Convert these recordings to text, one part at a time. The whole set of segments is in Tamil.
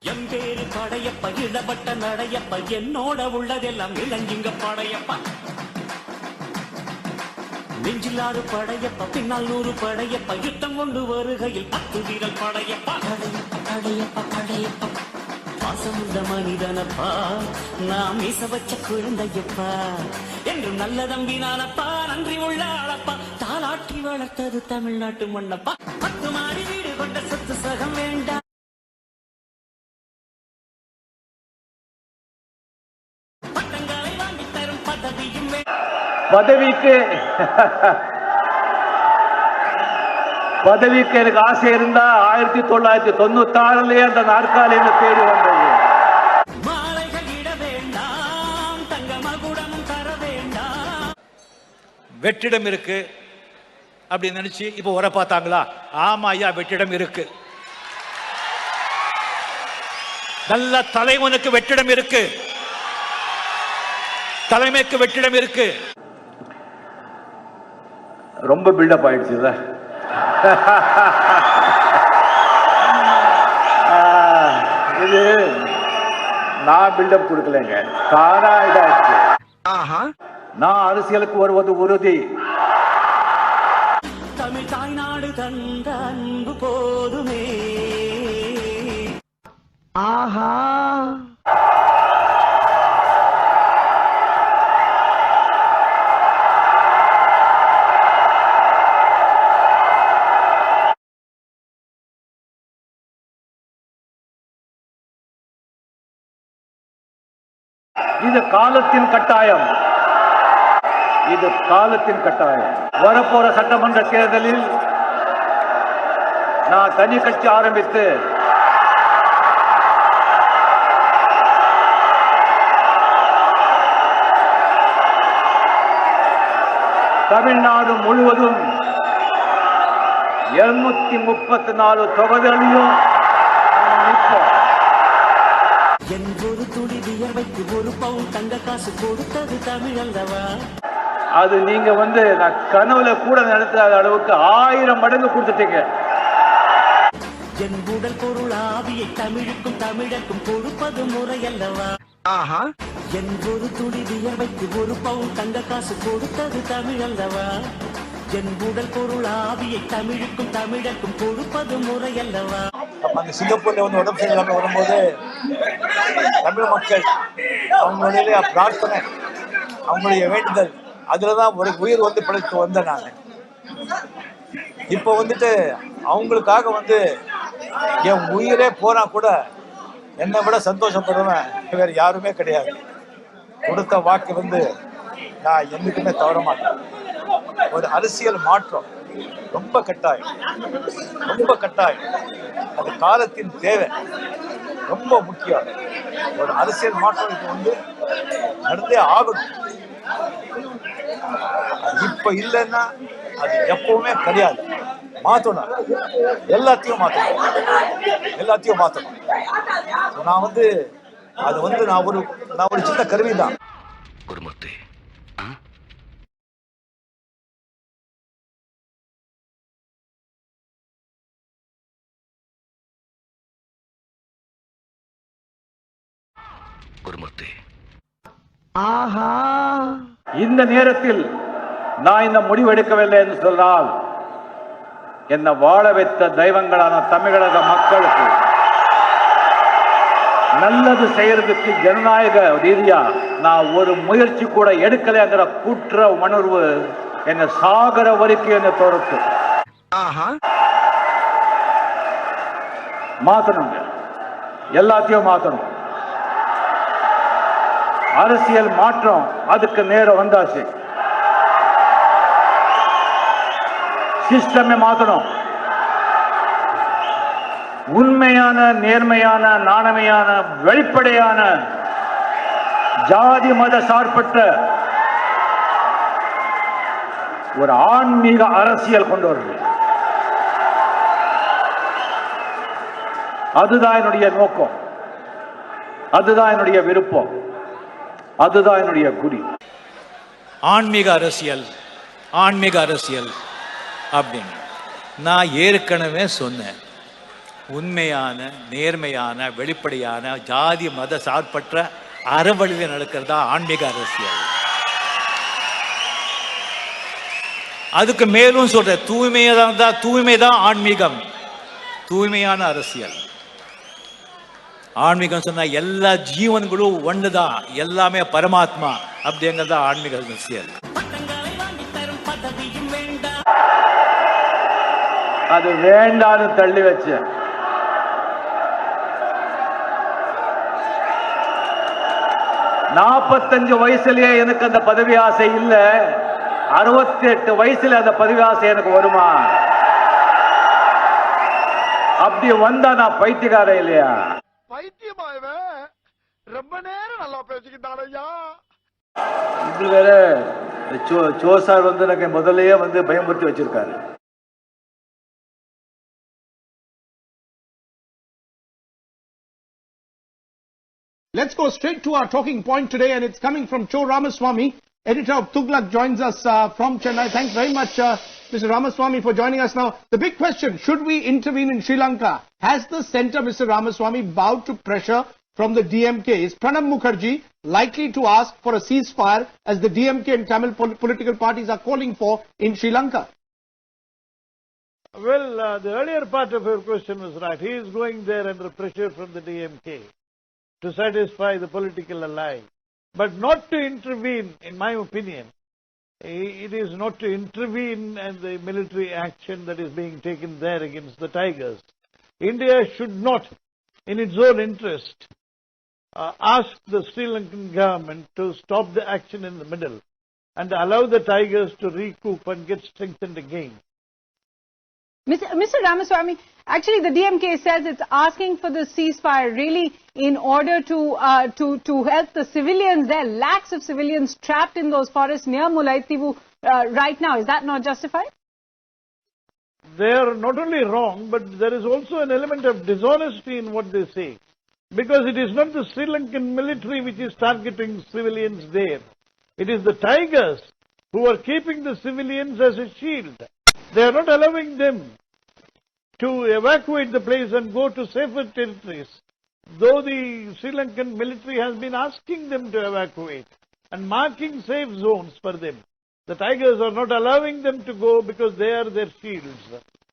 என் பேரு படையப்ப இடப்பட்ட நடையப்ப என்னோட உள்ளதெல்லாம் இளஞ்சிங்க படையப்பா. நெஞ்சிலாறு படையப்ப பின்னால் நூறு படையப்ப யுத்தம் கொண்டு வருகையில் பத்து வீரல் படையப்பா. படையப்ப படையப்ப. படையப்பா பாசமுள்ள மனிதனப்பா நாம் மீச வச்ச குழந்தையப்பா. என்று நல்ல தம்பி நானப்பா நன்றி உள்ள ஆளப்பா. தாலாட்டி வளர்த்தது தமிழ்நாட்டு மண்ணப்பா பத்து வீடு கொண்ட சொத்து சகம் வேண்டாம் பட்டங்களை வாங்கி தரும் பதவியும் பதவிக்கு. பதவிக்கு எனக்கு ஆசை இருந்தா ஆயிரத்தி தொள்ளாயிரத்தி தொண்ணூத்தி ஆறுலயே அந்த நாற்காலின்னு தேடி வந்தது மாலைகள் இட வேண்டாம் தங்க மகுடமும் தர வேண்டாம். வெற்றிடம் இருக்கு. அப்படின்னு நினைச்சு இப்போ உர பார்த்தாங்களா? ஆமா ஐயா வெற்றிடம் இருக்கு. நல்ல தலைவனுக்கு வெற்றிடம் இருக்கு. தலைமைக்கு வெற்றிடம் இருக்கு. ரொம்ப பில்டப் ஆயிடுச்சுல்ல ஆஹ், இது நான் பில்டப் கொடுக்கலைங்க. தானா இதாச்சு. நான் அரசியலுக்கு வருவது உறுதி. இது காலத்தின் கட்டாயம். இது காலத்தின் கட்டாயம். வரப்போற சட்டமன்ற தேர்தலில் நான் தனி கட்சி ஆரம்பித்து தமிழ்நாடு முழுவதும் இருநூத்தி முப்பத்தி நாலு தொகுதிகளையும் என் ஒரு துளி வியர்வைக்கு ஒரு பவுன் தங்க காசு கொடுத்தது தமிழ் அல்லவா? அது நீங்க வந்து நான் கனவுல கூட நடத்தாத அளவுக்கு ஆயிரம் மடங்கு கொடுத்துட்டீங்க. என் உடல் பொருள் ஆவியை தமிழுக்கும் தமிழக்கும் கொடுப்பது முறை அல்லவா? என் ஒரு துளி வியர்வைக்கு ஒரு பவுன் தங்க காசு கொடுத்தது தமிழ் அல்லவா? என் உடல் பொருள் ஆவியை தமிழுக்கும் தமிழக்கும் கொடுப்பது முறை அல்லவா? அந்த சிங்கப்பூர்ல வந்து உடம்பு சரியில்லாம வரும்போது தமிழ் மக்கள் அவங்களுடைய பிரார்த்தனை அவங்களுடைய வேண்டுதல் அதுலதான் ஒரு உயிர் வந்து பிழைத்து வந்தேன் நான். இப்போ வந்துட்டு அவங்களுக்காக வந்து என் உயிரே போனா கூட என்னை விட சந்தோஷப்படுறவன் வேற யாருமே கிடையாது. கொடுத்த வாக்கு வந்து நான் என்றைக்குமே தவற மாட்டேன். ஒரு அரசியல் மாற்றம் ரொம்ப கட்டாயம். ரொம்ப கட்டாயம். அது காலத்தின் தேவை. ரொம்ப முக்கியம். ஒரு அரசியல் மாற்றம் இப்போ வந்து நடந்தே ஆகணும். அது இப்ப இல்லைன்னா அது எப்பவுமே கிடையாது. மாத்தணும். எல்லாத்தையும் மாத்தணும். எல்லாத்தையும் மாத்தணும். நான் வந்து அது வந்து நான் ஒரு நான் ஒரு சின்ன கருவி தான் குருமூர்த்தி குருமூர்த்தி இந்த நேரத்தில் நான் இந்த முடிவு எடுக்கவில்லை என்று சொன்னால் என்னை வாழ வைத்த தெய்வங்களான தமிழக மக்களுக்கு நல்லது செய்யறதுக்கு ஜனநாயக ரீதியா நான் ஒரு முயற்சி கூட எடுக்கலைங்கிற குற்ற உணர்வு என்னை சாகர வரைக்கும் என்னை தோறுத்து மாத்தணுங்க. எல்லாத்தையும் மாத்தணும். அரசியல் மாற்றம் அதுக்கு நேரம் வந்தாச்சு. சிஸ்டமே மாத்தணும். உண்மையான நேர்மையான நாணமையான வெளிப்படையான ஜாதி மத சார்பற்ற ஒரு ஆன்மீக அரசியல் கொண்டு வருது. அதுதான் என்னுடைய நோக்கம். அதுதான் என்னுடைய விருப்பம். அதுதான் என்னுடைய குறி. ஆன்மீக அரசியல் ஆன்மீக அரசியல் அப்படின்னு நான் ஏற்கனவே சொன்னேன். உண்மையான நேர்மையான வெளிப்படையான ஜாதி மத சார்பற்ற அறவழியில் நடக்கிறதா ஆன்மீக அரசியல். அதுக்கு மேலும் சொல்ற தூய்மையாக தான் தூய்மை தான் ஆன்மீகம். தூய்மையான அரசியல். ஆன்மீகம் சொன்னா எல்லா ஜீவன்களும் ஒண்ணுதான் எல்லாமே பரமாத்மா அப்படிங்கிறது தான் ஆன்மீக அரசியல். அது வேண்டான்னு தள்ளி வச்சேன். நாற்பத்தஞ்சு வயசுலயே எனக்கு அந்த பதவி ஆசை இல்ல. அறுபத்தி எட்டு வயசுல அந்த பதவி ஆசை எனக்கு வருமா? அப்படி வந்தா நான் பைத்தியக்காரன் இல்லையா? பைத்தியமா ரொம்ப நேரம் நல்லா இது வேற சோ சோ சார் வந்து எனக்கு முதல்லயே வந்து பயமுறுத்தி வச்சிருக்காரு. Let's go straight to our talking point today, and it's coming from Cho Ramaswamy, editor of Tughlaq, joins us uh, from Chennai. Thanks very much, uh, Mr. Ramaswamy, for joining us now. The big question, should we intervene in Sri Lanka? Has the centre, Mr. Ramaswamy, bowed to pressure from the DMK? Is Pranab Mukherjee likely to ask for a ceasefire as the DMK and Tamil pol- political parties are calling for in Sri Lanka? Well, uh, the earlier part of your question was right. He is going there under pressure from the DMK to satisfy the political ally, but not to intervene, in my opinion. It is not to intervene in the military action that is being taken there against the Tigers. India should not, in its own interest, uh, ask the Sri Lankan government to stop the action in the middle and allow the Tigers to recoup and get strengthened again. Mr. Ramaswamy, actually the DMK says it's asking for the ceasefire really in order to, uh, to, to help the civilians there, are lakhs of civilians trapped in those forests near Mulaitivu uh, right now. Is that not justified? they are not only wrong, but there is also an element of dishonesty in what they say. Because it is not the Sri Lankan military which is targeting civilians there. It is the tigers who are keeping the civilians as a shield. They are not allowing them to evacuate the place and go to safer territories. Though the Sri Lankan military has been asking them to evacuate and marking safe zones for them. The tigers are not allowing them to go because they are their shields.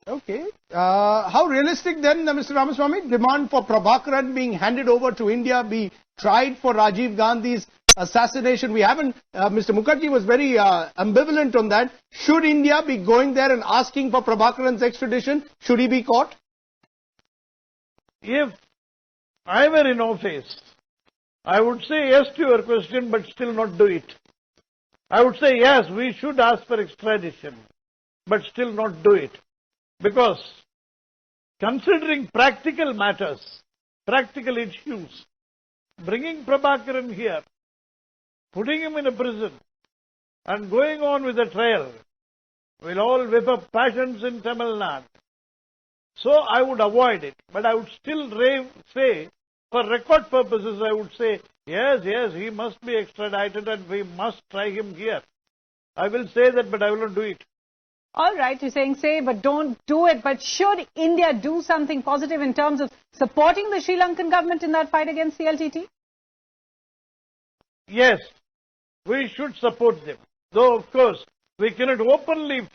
Okay. Uh, how realistic then, uh, Mr. Ramaswamy, demand for Prabhakaran being handed over to India be tried for Rajiv Gandhi's assassination? We haven't, uh, Mr. Mukherjee was very uh, ambivalent on that. Should India be going there and asking for Prabhakaran's extradition? Should he be caught? If I were in office, I would say yes to your question, but still not do it. I would say yes, we should ask for extradition, but still not do it. Because considering practical matters, practical issues, bringing Prabhakaran here, putting him in a prison, and going on with the trial will all whip up passions in Tamil Nadu. So I would avoid it, but I would still ra- say, for record purposes, I would say, yes, yes, he must be extradited and we must try him here. I will say that, but I will not do it. All right, you're saying say, but don't do it. But should India do something positive in terms of supporting the Sri Lankan government in that fight against the LTT? Yes, we should support them. Though, of course, we cannot openly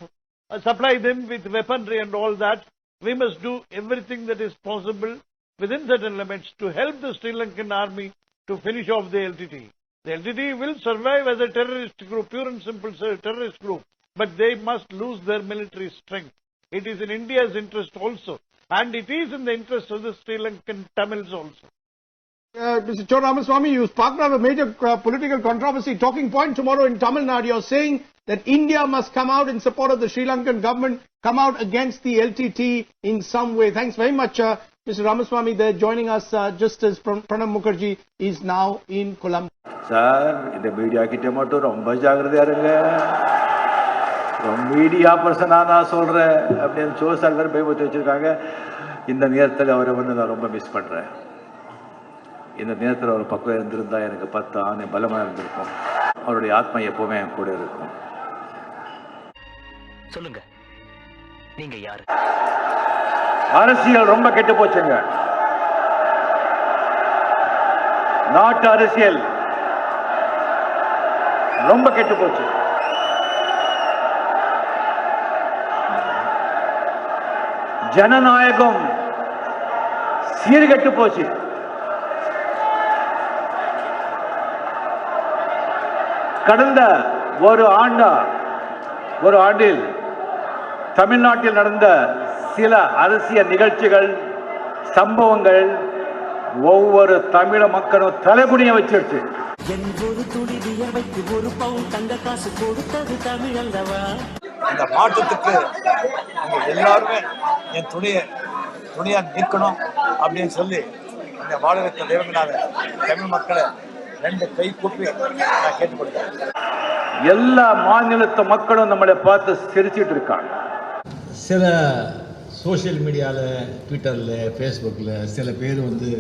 uh, supply them with weaponry and all that. We must do everything that is possible within certain limits to help the Sri Lankan army to finish off the LTT. The LTT will survive as a terrorist group, pure and simple terrorist group, but they must lose their military strength. It is in India's interest also, and it is in the interest of the Sri Lankan Tamils also. Uh, Mr. Choramaswamy, you sparked out a major uh, political controversy. Talking point tomorrow in Tamil Nadu, you're saying that India must come out in support of the Sri Lankan government, come out against the LTT in some way. Thanks very much, uh, Mr. Ramaswamy. There joining us uh, just as Pran- Pranam Mukherjee is now in Colombo. Sir, இந்த மீடியா கிட்ட மட்டும் ரொம்ப ஜாக்கிரதையா இருங்க ரொம்ப மீடியா பர்சனா நான் சொல்றேன் அப்படின்னு சோ சார் வேற பயமுறுத்தி வச்சிருக்காங்க இந்த நேரத்தில் அவரை வந்து நான் ரொம்ப மிஸ் பண்றேன் இந்த நேரத்தில் அவர் பக்கம் இருந்திருந்தா எனக்கு பத்து ஆணை பலமா இருந்திருக்கும். அவருடைய ஆத்மா எப்பவுமே என் கூட இருக்கும். சொல்லுங்க. நீங்க யாரு? அரசியல் ரொம்ப கெட்டு போச்சுங்க. நாட்டு அரசியல் ரொம்ப கெட்டு போச்சு. ஜனநாயகம் சீர்கெட்டு போச்சு. கடந்த ஒரு ஆண்டா ஒரு ஆண்டில் தமிழ்நாட்டில் நடந்த சில அரசியல் நிகழ்ச்சிகள் சம்பவங்கள் ஒவ்வொரு தமிழ மக்களும் தலைகுனிய வச்சிருச்சு. ஒரு துளி வியர்வைக்கு ஒரு பவுன் தங்க காசு கொடுத்தது தமிழ் அல்லவா? இந்த மாற்றத்துக்கு எல்லாருமே என் துணியை துணியா நிற்கணும் அப்படின்னு சொல்லி இந்த வாழகத்தை தேவங்கனால தமிழ் மக்களை ரெண்டு கை கூப்பி நான் கேட்டுக்கொள்கிறேன். எல்லா மாநிலத்து மக்களும் நம்மளை பார்த்து சிரிச்சிட்டு இருக்காங்க. சில சோஷியல் மீடியாவில் ட்விட்டரில் ஃபேஸ்புக்கில் சில பேர் வந்து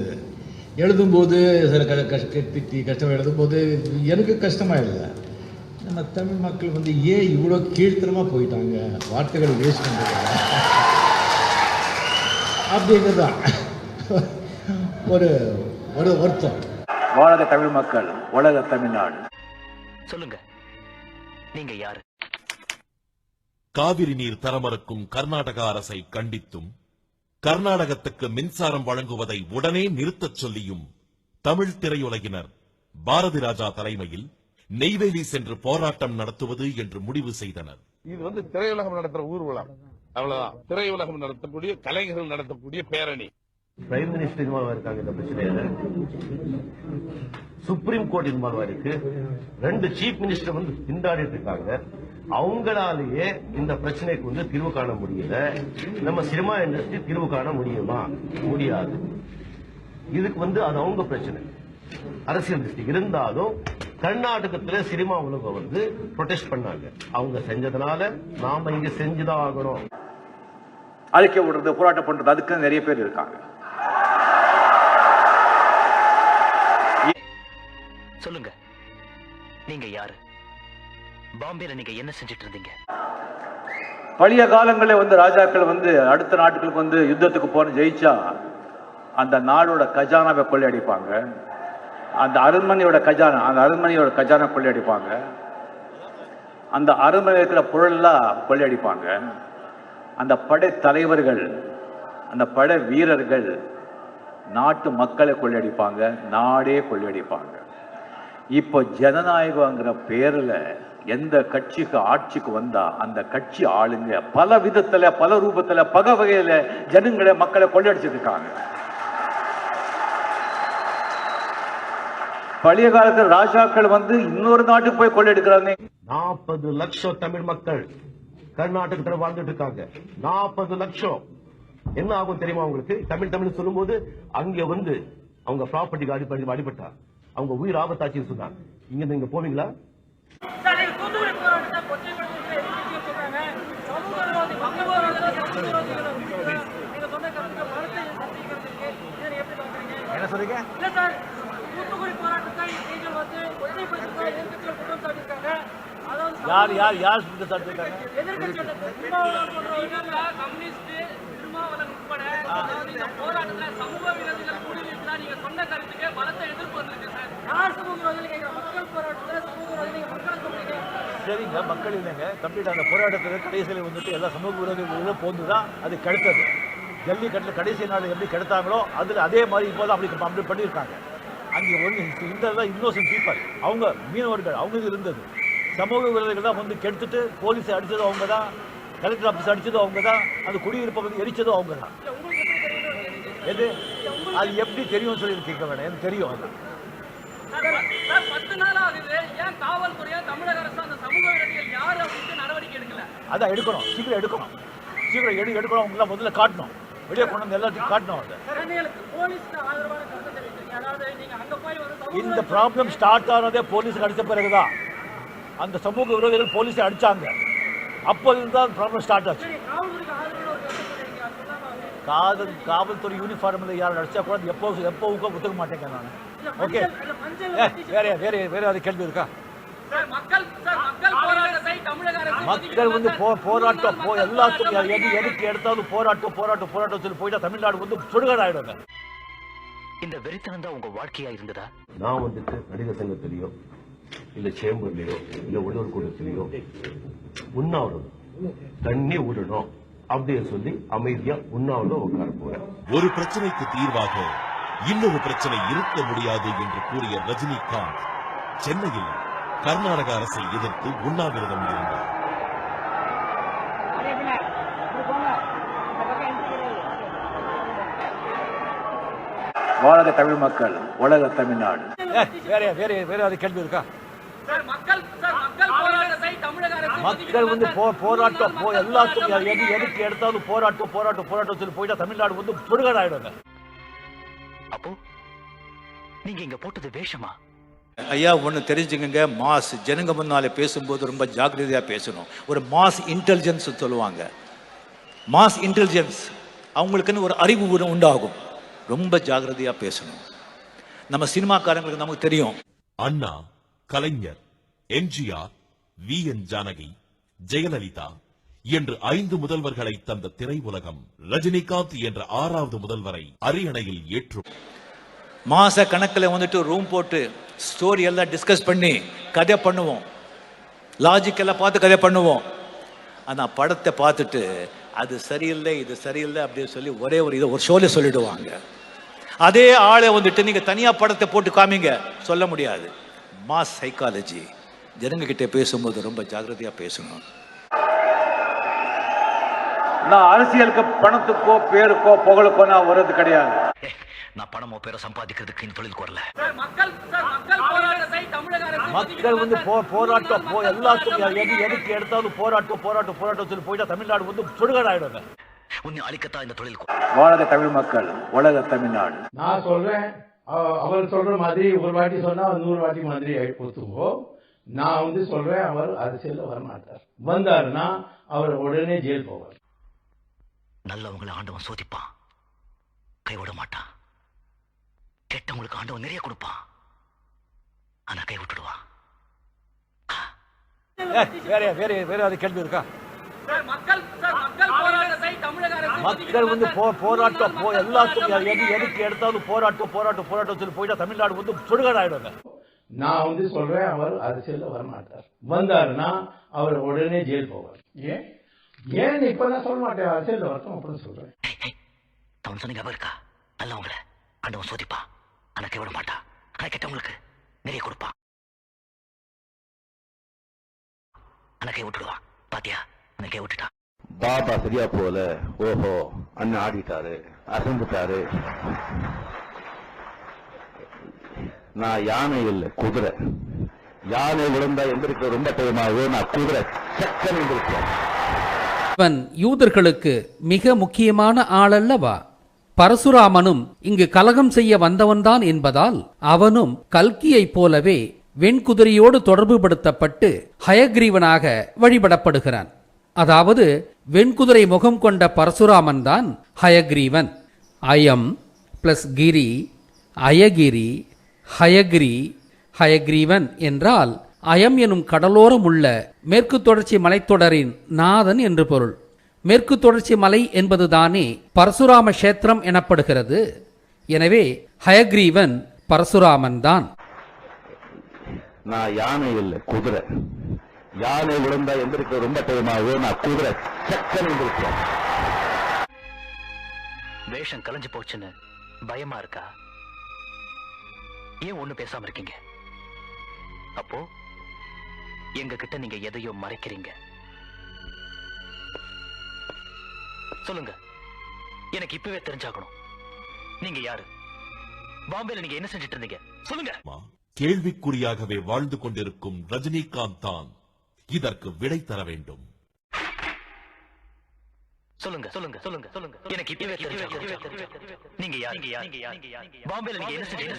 எழுதும்போது சில க கஷ்ட திட்டி கஷ்டம் எழுதும்போது எனக்கு கஷ்டமாக இல்லை. நம்ம தமிழ் மக்கள் வந்து ஏன் இவ்வளோ கீழ்த்தரமாக போயிட்டாங்க? வார்த்தைகளை வேஸ்ட் பண்ணுறாங்க அப்படிங்கிறது தான் ஒரு ஒரு வருத்தம். வாழ்க தமிழ் மக்கள் உலக தமிழ்நாடு. சொல்லுங்க. நீங்க யாரு? காவிரி நீர் தரமறுக்கும் கர்நாடக அரசை கண்டித்தும் கர்நாடகத்துக்கு மின்சாரம் வழங்குவதை உடனே நிறுத்தச் சொல்லியும் தமிழ் திரையுலகினர் பாரதி ராஜா தலைமையில் நெய்வேலி சென்று போராட்டம் நடத்துவது என்று முடிவு செய்தனர். இது வந்து திரையுலகம் நடத்துற ஊர்வலம். அவ்வளவுதான். திரையுலகம் நடத்தக்கூடிய கலைஞர்கள் நடத்தக்கூடிய பேரணி. பிரைம் மினிஸ்டர் இன்வால்வ் இருக்காங்க இந்த பிரச்சனையில. சுப்ரீம் கோர்ட் இன்வால்வ் இருக்கு. ரெண்டு சீஃப் மினிஸ்டர் வந்து திண்டாடிட்டு இருக்காங்க. அவங்களாலேயே இந்த பிரச்சனைக்கு வந்து தீர்வு காண முடியல. நம்ம சினிமா இண்டஸ்ட்ரி தீர்வு காண முடியுமா? முடியாது. இதுக்கு வந்து அது அவங்க பிரச்சனை. அரசியல் திருஷ்டி. இருந்தாலும் கர்நாடகத்துல சினிமா உலகம் வந்து ப்ரொடெஸ்ட் பண்ணாங்க. அவங்க செஞ்சதுனால நாம இங்க செஞ்சுதான் ஆகணும். அறிக்கை விடுறது போராட்டம் பண்றது அதுக்கு நிறைய பேர் இருக்காங்க. சொல்லுங்க. நீங்க யாரு? பாம்பேல நீங்க என்ன செஞ்சுட்டு இருந்தீங்க பழைய காலங்களில் வந்து ராஜாக்கள் வந்து அடுத்த நாட்டுகளுக்கு வந்து யுத்தத்துக்கு போன ஜெயிச்சா அந்த நாடோட கஜானாவை கொள்ளையடிப்பாங்க. அந்த அரண்மனையோட கஜானா அந்த அரண்மனையோட கஜானா கொள்ளையடிப்பாங்க. அந்த அரண்மனையில் இருக்கிற பொருளெல்லாம் கொள்ளையடிப்பாங்க. அந்த படை தலைவர்கள் அந்த படை வீரர்கள் நாட்டு மக்களை கொள்ளையடிப்பாங்க நாடே கொள்ளையடிப்பாங்க. இப்போ ஜனநாயகங்கிற பேரில் எந்த கட்சிக்கு ஆட்சிக்கு வந்தா அந்த கட்சி ஆளுங்க பல விதத்துல பல ரூபத்துல பல வகையில ஜனங்களை மக்களை கொள்ளையடிச்சிட்டு இருக்காங்க. பழைய காலத்துல ராஜாக்கள் வந்து இன்னொரு நாட்டுக்கு போய் கொள்ளையடிக்கிறாங்க. நாற்பது லட்சம் தமிழ் மக்கள் கர்நாடகத்தில் வாழ்ந்துட்டு இருக்காங்க. நாற்பது லட்சம். என்ன ஆகும் தெரியுமா உங்களுக்கு? தமிழ் தமிழ் சொல்லும்போது அங்க வந்து அவங்க ப்ராப்பர்ட்டிக்கு அடிப்படை அடிபட்டா அவங்க உயிர் ஆபத்தாச்சுன்னு சொன்னாங்க. இங்க இருந்து இங்க போவீங்களா என்ன சொல்றீங்க? யார் யார் யார் குற்றம் சாட்டிருக்காங்க சரிங்க மக்கள் இல்லைங்க. கம்ப்ளீட் அந்த போராட்டத்தில் கடைசியில் வந்துட்டு எல்லா சமூக விரோதிகளும் போந்து தான் அது கெடுத்தது. ஜல்லிக்கட்டில் கடைசி நாள் எப்படி கெடுத்தாங்களோ அதில் அதே மாதிரி இப்போது அப்படி அப்படி பண்ணியிருக்காங்க. அங்கே வந்து இந்த இன்னோசன்ட் பீப்பர் அவங்க மீனவர்கள் அவங்க இருந்தது. சமூக விரோதிகள் தான் வந்து கெடுத்துட்டு போலீஸை அடித்ததும் அவங்க தான் கலெக்டர் ஆஃபீஸ் அடித்ததும் அவங்க தான் அந்த குடியிருப்பை வந்து எரிச்சதும் அவங்க தான் எது? அது எப்படி தெரியும்னு சொல்லி கேட்க வேணாம் எனக்கு தெரியும் அது அதான் எடுக்கணும். சீக்கிரம் எடுக்கணும். சீக்கிரம் எடு எடுக்கணும். அவங்களாம் முதல்ல காட்டணும். வெளியே கொண்டு வந்து எல்லாத்தையும் காட்டணும் அதை. இந்த ப்ராப்ளம் ஸ்டார்ட் ஆனதே போலீஸுக்கு அடித்த பிறகுதான். அந்த சமூக விரோதிகள் போலீஸை அடிச்சாங்க. அப்போது தான் ப்ராப்ளம் ஸ்டார்ட் ஆச்சு. காதல் காவல்துறை யூனிஃபார்மில் யார் அடிச்சா கூட எப்போ எப்போ ஒத்துக்க மாட்டேங்க நான். ஓகே. வேற வேற வேற அது கேள்வி இருக்கா? சார் மக்கள் சார் மக்கள் போராட்டத்தை தமிழக அரசு மக்கள் வந்து போ போராட்டம் போ எல்லாத்துக்கும் எது எதுக்கு எடுத்தாலும் போராட்டம் போராட்டம் போராட்டம் சொல்லி போயிட்டா தமிழ்நாடு வந்து சுடுகாடு ஆயிடுங்க இந்த வெறித்தனம் தான் உங்க வாழ்க்கையா இருந்ததா? நான் வந்துட்டு நடிகர் சங்கத்திலேயோ இல்ல சேம்பர்லயோ இல்ல உழவர் கூட்டத்திலேயோ உண்ணாவிரதம். தண்ணி விடணும் அப்படின்னு சொல்லி அமைதியா உண்ணாவிரதம் உட்கார போறேன். ஒரு பிரச்சனைக்கு தீர்வாக இன்னொரு பிரச்சனை இருக்க முடியாது என்று கூறிய ரஜினிகாந்த் சென்னையில் கர்நாடக அரசை எதிர்த்து உண்ணாவிரதம் இருந்தார். வாழ்க தமிழ் மக்கள் உலக தமிழ்நாடு. வேற வேற வேற அது கேள்வி இருக்கா? மக்கள் வந்து போ போராட்டம் போ எல்லாத்துக்கும் எது எதுக்கு எடுத்தாலும் போராட்டம் போராட்டம் போராட்டம் சொல்லி போயிட்டா தமிழ்நாடு வந்து சுடுகாடு ஆயிடுங்க அப்போ நீங்க இங்க போட்டது வேஷமா? ஐயா ஒன்று தெரிஞ்சுக்கங்க. மாஸ் ஜனங்க முன்னாலே பேசும்போது ரொம்ப ஜாக்கிரதையாக பேசணும். ஒரு மாஸ் இன்டெலிஜென்ஸ் சொல்லுவாங்க. மாஸ் இன்டெலிஜென்ஸ் அவங்களுக்குன்னு ஒரு அறிவு உண்டு- உண்டாகும். ரொம்ப ஜாக்கிரதையாக பேசணும். நம்ம சினிமாக்காரங்களுக்கு நமக்கு தெரியும். அண்ணா கலைஞர் எம்ஜிஆர் வி என் ஜானகி ஜெயலலிதா என்று ஐந்து முதல்வர்களை தந்த திரையுலகம் ரஜினிகாந்த் என்ற ஆறாவது முதல்வரை அரியணையில் ஏற்றும். மாச கணக்கில் வந்துட்டு ரூம் போட்டு ஸ்டோரி எல்லாம் டிஸ்கஸ் பண்ணி கதை பண்ணுவோம். லாஜிக் எல்லாம் பார்த்து கதை பண்ணுவோம். ஆனால் படத்தை பார்த்துட்டு அது சரியில்லை இது சரியில்லை அப்படின்னு சொல்லி ஒரே ஒரு இதை ஒரு ஷோல சொல்லிடுவாங்க. அதே ஆளை வந்துட்டு நீங்கள் தனியாக படத்தை போட்டு காமிங்க சொல்ல முடியாது. மாஸ் சைக்காலஜி ஜெனங்ககிட்ட பேசும்போது ரொம்ப ஜாக்கிரதையாக பேசணும். நான் அரசியலுக்கு பணத்துக்கோ பேருக்கோ புகழுக்கோ நான் வர்றது கிடையாது. நான் பணமோ பேரை சம்பாதிக்கிறதுக்கு இந்த தொழிலுக்கு வரல சார் மக்கள் சார் மக்கள் போராட்டத்தை தமிழக அரசு மக்கள் வந்து போ போராட்டம் போ எல்லாத்துக்கும் எது எதுக்கு எடுத்தாலும் போராட்டம் போராட்டம் போராட்டம் சொல்லி போயிட்டா தமிழ்நாடு வந்து சுடுகாடு ஆயிடுங்க உன்னை அழிக்கத்தான் இந்த தொழிலுக்கு வாழ்க தமிழ் மக்கள் உலக தமிழ்நாடு. நான் சொல்றேன் அவ- அவர் சொல்ற மாதிரி ஒரு வாட்டி சொன்னா நூறு வாட்டி மாதிரி கொடுத்துருவோ நான் வந்து சொல்றேன் அவர் அரசியல்ல வரமாட்டார். வந்தாருன்னா அவர் உடனே ஜெயில் போவார். நல்லவங்களை ஆண்டவன் சோதிப்பான். கைவிட மாட்டான். கெட்டவங்களுக்கு ஆண்டவன் நிறைய கொடுப்பான். ஆனா கை விட்டுடுவான். வேற வேற வேற அது கேள்வி இருக்கா? சார் மக்கள் சார் மக்கள் போராட்டத்தை தமிழக அரசு மக்கள் வந்து போ போராட்டம் போ எல்லாத்துக்கும் எது எதுக்கு எடுத்தாலும் போராட்டம் போராட்டம் போராட்டம் சொல்லி போயிட்டா தமிழ்நாடு வந்து சுடுகாடு ஆயிடுங்க நான் வந்து சொல்றேன் அவர் அரசியல்ல வரமாட்டார். வந்தாருன்னா அவர் உடனே ஜெயில் போவார். ஏன்? ஏன் இப்ப நான் சொல்ல மாட்டேன். அரசியல்ல வரட்டும் அப்படின்னு சொல்றேன். தவன் சொன்ன ஞாபகம் இருக்கா? நல்லவங்கள ஆண்டவன் சோதிப்பான் ஆனா கைவிட மாட்டான் ஆனா கெட்டவங்களுக்கு நிறைய கொடுப்பான் ஆனா கை விட்டுடுவான் பாத்தியா? அந்த கை விட்டுட்டான் பாபா சரியா போல ஓஹோ அண்ணன் ஆடிட்டாரு அசந்துட்டாரு. நான் யானை இல்ல குதிரை. யானை விழுந்தா எந்திரிக்க ரொம்ப டைம் ஆகும் நான் குதிரை. சக்கன் எந்திரிச்சேன் அவன் யூதர்களுக்கு மிக முக்கியமான ஆளல்லவா? பரசுராமனும் இங்கு கலகம் செய்ய வந்தவன்தான் என்பதால் அவனும் கல்கியைப் போலவே வெண்குதிரையோடு தொடர்புபடுத்தப்பட்டு ஹயக்ரீவனாக வழிபடப்படுகிறான். அதாவது வெண்குதிரை முகம் கொண்ட பரசுராமன் தான் ஹயக்ரீவன். அயம் பிளஸ் கிரி அயகிரி ஹயகிரி ஹயக்ரீவன் என்றால் அயம் எனும் கடலோரம் உள்ள மேற்கு தொடர்ச்சி மலைத்தொடரின் நாதன் என்று பொருள். மேற்கு தொடர்ச்சி மலை என்பதுதானே பரசுராம கஷேத்திரம் எனப்படுகிறது. எனவே ஹயக்ரீவன் பரசுராமன் தான். நான் யானை இல்ல குதிரை. யானை விழுந்தா எந்திரிக்க ரொம்ப ஆகும் நான் குதிரை. சக்கன் வேஷம் கலைஞ்சு போச்சுன்னு பயமா இருக்கா? ஏன் ஒண்ணு பேசாம இருக்கீங்க? அப்போ எங்க கிட்ட நீங்க எதையோ மறைக்கிறீங்க. சொல்லுங்க. எனக்கு இப்பவே தெரிஞ்சாகணும். நீங்க யாரு? பாம்பேல நீங்க என்ன செஞ்சுட்டு இருந்தீங்க? சொல்லுங்க. கேள்விக்குறியாகவே வாழ்ந்து கொண்டிருக்கும் ரஜினிகாந்த் தான் இதற்கு விடை தர வேண்டும். சொல்லுங்க சொல்லுங்க சொல்லுங்க சொல்லுங்க. எனக்கு இப்பவே தெரிஞ்சாகணும். நீங்க யாரு? நீங்க யாரு? பாம்பேல நீங்க என்ன செஞ்சீங்க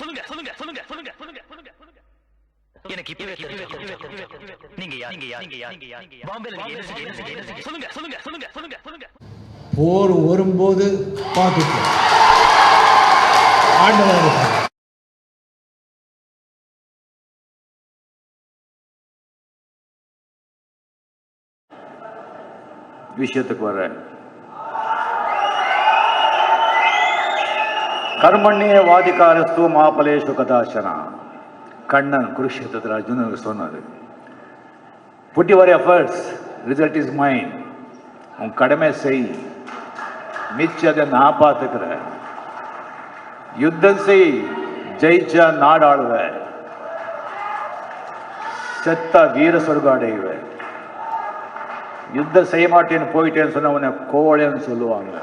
சொல்லுங்க சொல்லுங்க சொல்லுங்க சொல்லுங்க சொல்லுங்க சொல்லுங்க. எனக்கு இப்பவே நீங்க யார்? நீங்க யார்? நீங்க யார்? நீங்க யார்? பாம்பேல நீங்க என்ன செஞ்சீங்க சொல்லுங்க சொல்லுங்க சொல்லுங்க சொல்லுங்க சொல்லுங்க. போர் வரும்போது பார்த்துக்கோ ஆண்டவர் விஷயத்துக்கு வர்றேன் கர்மண்யே வாதிகாரஸ்து மாபலேஷு கதாசனா கண்ணன் குருஷேத்திரத்தில் அர்ஜுனனுக்கு சொன்னார். Put your efforts result is mind உன் கடமை செய். மிச்சதை நான் பார்த்துக்கிறேன் யுத்தம் செய் ஜெயிச்சா நாடாளுவ செத்தா வீர சொர்க்கம் அடைவ யுத்தம் செய்ய மாட்டேன்னு போயிட்டேன்னு சொன்ன உன்னை கோழைன்னு சொல்லுவாங்க.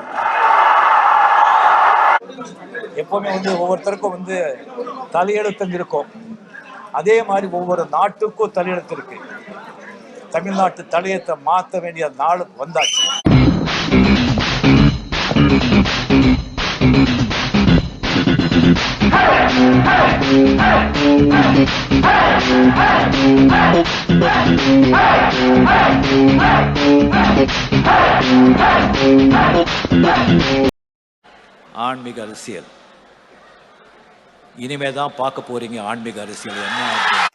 எப்பவுமே வந்து ஒவ்வொருத்தருக்கும் வந்து தலையெழுத்தம் இருக்கும். அதே மாதிரி ஒவ்வொரு நாட்டுக்கும் தலையெழுத்து இருக்கு. தமிழ்நாட்டு தலையத்தை மாற்ற வேண்டிய நாள் வந்தாச்சு. ஆன்மீக அரசியல். இனிமே தான் பார்க்க போறீங்க ஆன்மீக அரசியல். என்ன